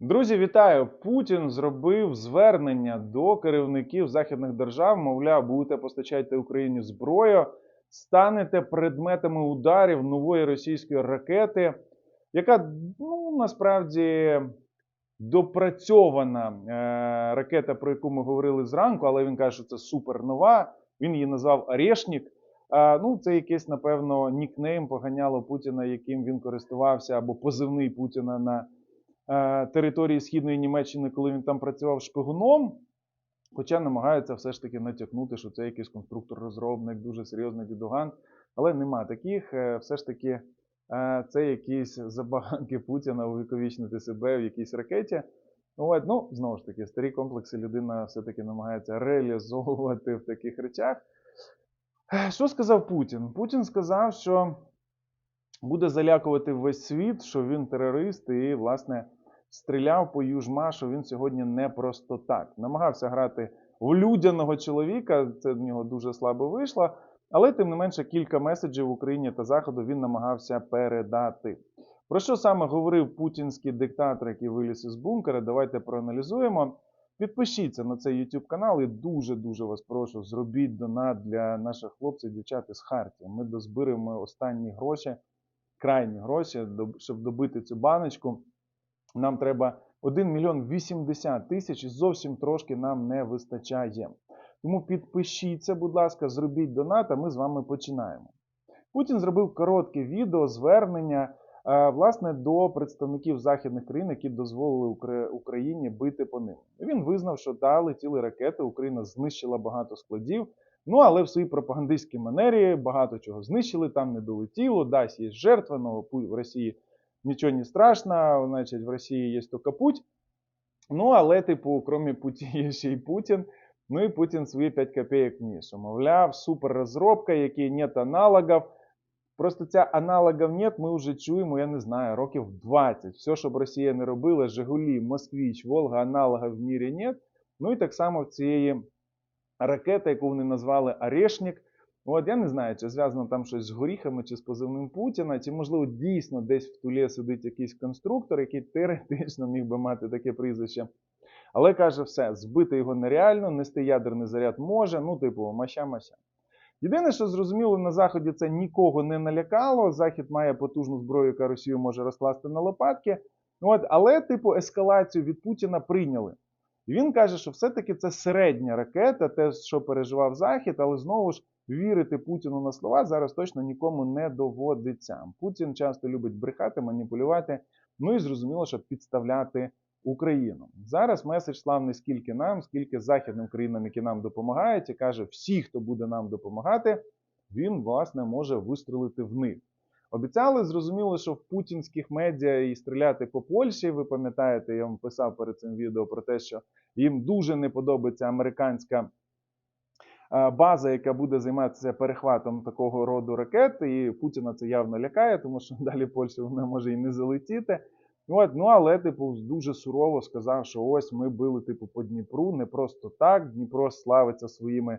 Друзі, вітаю! Путін зробив звернення до керівників західних держав. Мовляв, будете постачати Україні зброю, станете предметами ударів нової російської ракети, яка ну насправді допрацьована е, ракета, про яку ми говорили зранку, але він каже, що це супернова. Він її назвав Орешнік. А, ну, це якийсь, напевно, нікнейм поганяло Путіна, яким він користувався, або позивний Путіна на е, території Східної Німеччини, коли він там працював шпигуном. Хоча намагаються все ж таки натякнути, що це якийсь конструктор-розробник, дуже серйозний дідуган. Але нема таких. Е, Все ж таки, е, це якісь забаганки Путіна увіковічнити себе в якійсь ракеті. От, ну, знову ж таки, старі комплекси людина все-таки намагається реалізовувати в таких речах. Е, Що сказав Путін? Путін сказав, що буде залякувати весь світ, що він терорист і, власне, стріляв по Южма, що він сьогодні не просто так. Намагався грати в людяного чоловіка, це в нього дуже слабо вийшло, але тим не менше кілька меседжів Україні та Заходу він намагався передати. Про що саме говорив путінський диктатор, який виліз із бункера? Давайте проаналізуємо. Підпишіться на цей YouTube канал і дуже-дуже вас прошу, зробіть донат для наших хлопців дівчат із Харкова. Ми дозберемо останні гроші, крайні гроші, щоб добити цю баночку. Нам треба 1 мільйон 80 тисяч і зовсім трошки нам не вистачає. Тому підпишіться, будь ласка, зробіть донат, а ми з вами починаємо. Путін зробив коротке відео звернення власне до представників західних країн, які дозволили Україні бити по ним. Він визнав, що да, летіли ракети, Україна знищила багато складів. Ну але в своїй пропагандистській манері багато чого знищили, там не долетіло, десь є жертва, але в Росії нічого не страшно, значить, в Росії є тільки путь. Ну, але, типу, крім Путі, є ще й Путін. Ну і Путін свої 5 копійок вніс. що, Мовляв, супер розробка, якій нет аналогів. Просто ця аналогів нет, ми вже чуємо, я не знаю, років 20. Все, що б Росія не робила, Жигулі, Москвіч, Волга, аналогів в мірі нет. Ну і так само в цієї ракети, яку вони назвали Орешник. От я не знаю, чи зв'язано там щось з горіхами, чи з позивним Путіна, чи, можливо, дійсно десь в тулі сидить якийсь конструктор, який теоретично міг би мати таке прізвище. Але каже, все, збити його нереально, нести ядерний заряд може, ну, типу, маща-маща. Єдине, що зрозуміло, на Заході це нікого не налякало. Захід має потужну зброю, яка Росію може розкласти на лопатки. От, але, типу, ескалацію від Путіна прийняли. І він каже, що все-таки це середня ракета, те, що переживав Захід, але знову ж вірити Путіну на слова зараз точно нікому не доводиться. Путін часто любить брехати, маніпулювати, ну і зрозуміло, щоб підставляти Україну. Зараз меседж славний скільки нам, скільки західним країнам, які нам допомагають, і каже, всі, хто буде нам допомагати, він власне може вистрелити в них. Обіцяли, зрозуміло, що в путінських медіа і стріляти по Польщі. Ви пам'ятаєте, я вам писав перед цим відео про те, що їм дуже не подобається американська база, яка буде займатися перехватом такого роду ракет. І Путіна це явно лякає, тому що далі Польща вона може і не залетіти. От, ну але типу дуже сурово сказав, що ось ми били типу по Дніпру не просто так. Дніпро славиться своїми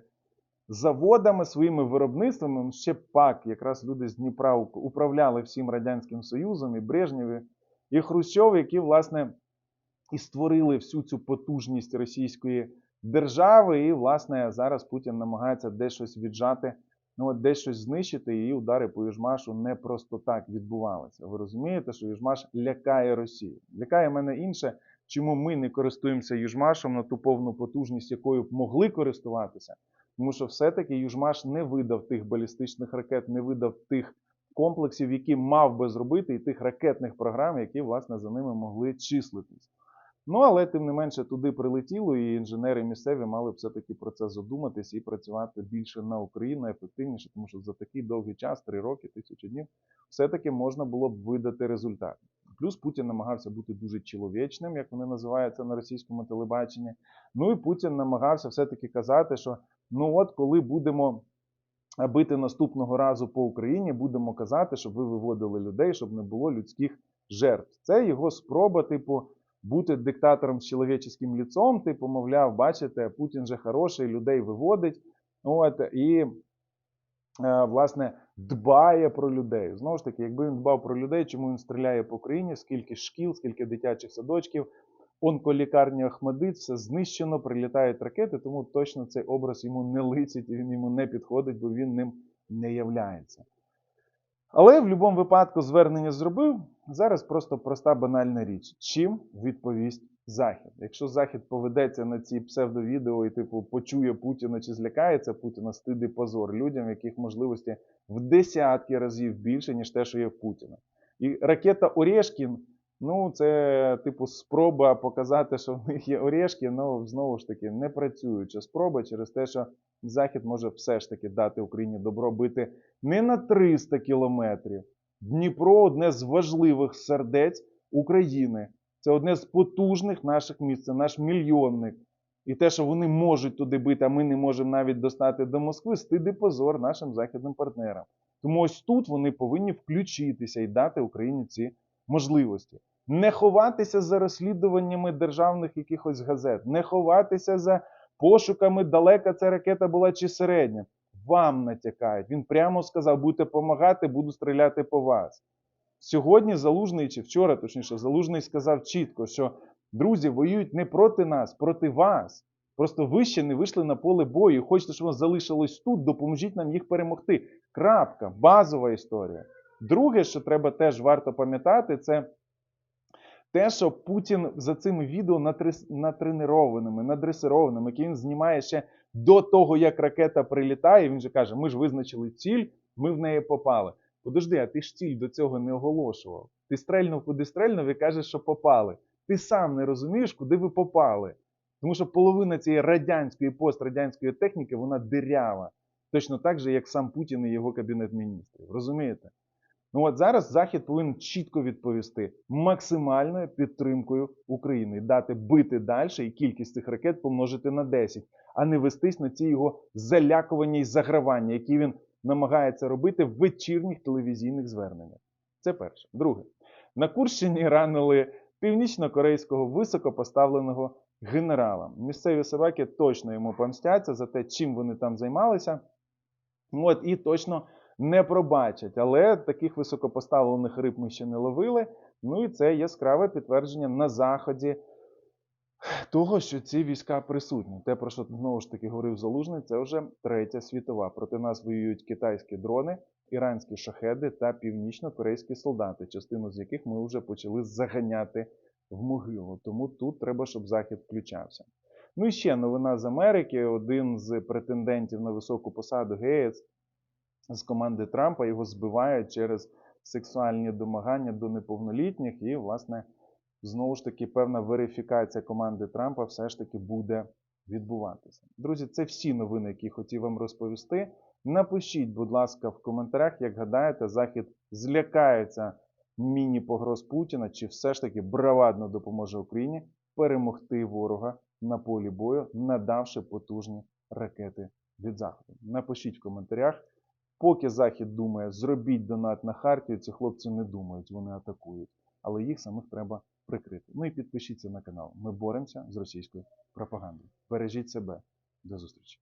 заводами, своїми виробництвами. Ну, Ще пак, якраз люди з Дніпра управляли всім Радянським Союзом, і Брежнєв, і- і Хрущов, які, власне, і створили всю цю потужність російської держави. І, власне, зараз Путін намагається десь щось віджати, ну от десь щось знищити, і удари по Южмашу не просто так відбувалися. Ви розумієте, що Южмаш лякає Росію. Лякає мене інше, чому ми не користуємося Южмашем на ту повну потужність, якою б могли користуватися. Тому що все-таки Южмаш не видав тих балістичних ракет, не видав тих комплексів, які мав би зробити, і тих ракетних програм, які, власне, за ними могли числитись. Ну, але тим не менше туди прилетіло, і інженери місцеві мали б все-таки про це задуматись і працювати більше на Україну ефективніше, тому що за такий довгий час, три роки, тисячу днів, все-таки можна було б видати результат. Плюс Путін намагався бути дуже чоловічним, як вони називаються на російському телебаченні. Ну і Путін намагався все-таки казати, що ну от коли будемо бити наступного разу по Україні, будемо казати, щоб ви виводили людей, щоб не було людських жертв. Це його спроба, типу, бути диктатором з чоловіческим ліцом, типу, мовляв, бачите, Путін же хороший, людей виводить. От, і, е, власне, дбає про людей. Знову ж таки, якби він дбав про людей, чому він стріляє по Україні, скільки шкіл, скільки дитячих садочків, онколікарні Ахмадит, все знищено, прилітають ракети, тому точно цей образ йому не лицить і він йому не підходить, бо він ним не являється. Але в будь-якому випадку звернення зробив. Зараз просто проста банальна річ. Чим відповість Захід? Якщо Захід поведеться на ці псевдовідео і, типу, почує Путіна чи злякається Путіна, стиди позор людям, яких можливості в десятки разів більше, ніж те, що є в Путіна. І ракета Орешкін, ну, це, типу, спроба показати, що в них є Орешки, але знову ж таки не працююча спроба через те, що Захід може все ж таки дати Україні добро бити не на 300 кілометрів. Дніпро одне з важливих сердець України. Це одне з потужних наших місць, це наш мільйонник. І те, що вони можуть туди бити, а ми не можемо навіть достати до Москви, стиди позор нашим західним партнерам. Тому ось тут вони повинні включитися і дати Україні ці можливості. Не ховатися за розслідуваннями державних якихось газет, не ховатися за пошуками, далека ця ракета була чи середня. Вам натякають. Він прямо сказав: будете допомагати, буду стріляти по вас. Сьогодні Залужний, чи вчора, точніше, Залужний сказав чітко, що друзі воюють не проти нас, проти вас. Просто ви ще не вийшли на поле бою. Хочете, щоб воно залишилось тут, допоможіть нам їх перемогти. Крапка, базова історія. Друге, що треба теж варто пам'ятати, це те, що Путін за цими відео натренованими, надресированими, які він знімає ще до того, як ракета прилітає, він же каже: ми ж визначили ціль, ми в неї попали. Подожди, а ти ж ціль до цього не оголошував. Ти стрельнув, куди стрельнув і кажеш, що попали. Ти сам не розумієш, куди ви попали. Тому що половина цієї радянської пострадянської техніки вона дирява. Точно так же, як сам Путін і його кабінет міністрів. Розумієте? Ну от зараз Захід повинен чітко відповісти максимальною підтримкою України, дати бити далі і кількість цих ракет помножити на 10, а не вестись на ці його залякування і загравання, які він намагається робити в вечірніх телевізійних зверненнях. Це перше. Друге, на Курщині ранили північно-корейського високопоставленого генерала. Місцеві собаки точно йому помстяться за те, чим вони там займалися. От, і точно не пробачать. Але таких високопоставлених риб ми ще не ловили. Ну і це яскраве підтвердження на заході того, що ці війська присутні. Те, про що знову ж таки говорив Залужний, це вже третя світова. Проти нас воюють китайські дрони, іранські шахеди та північно-корейські солдати, частину з яких ми вже почали заганяти в могилу. Тому тут треба, щоб Захід включався. Ну і ще новина з Америки. Один з претендентів на високу посаду Геєць з команди Трампа його збивають через сексуальні домагання до неповнолітніх, і, власне, знову ж таки, певна верифікація команди Трампа все ж таки буде відбуватися. Друзі, це всі новини, які хотів вам розповісти. Напишіть, будь ласка, в коментарях, як гадаєте, Захід злякається міні-погроз Путіна, чи все ж таки бравадно допоможе Україні перемогти ворога на полі бою, надавши потужні ракети від Заходу. Напишіть в коментарях. Поки Захід думає, зробіть донат на Хартію, ці хлопці не думають, вони атакують. Але їх самих треба прикрити. Ну і підпишіться на канал. Ми боремося з російською пропагандою. Бережіть себе. До зустрічі.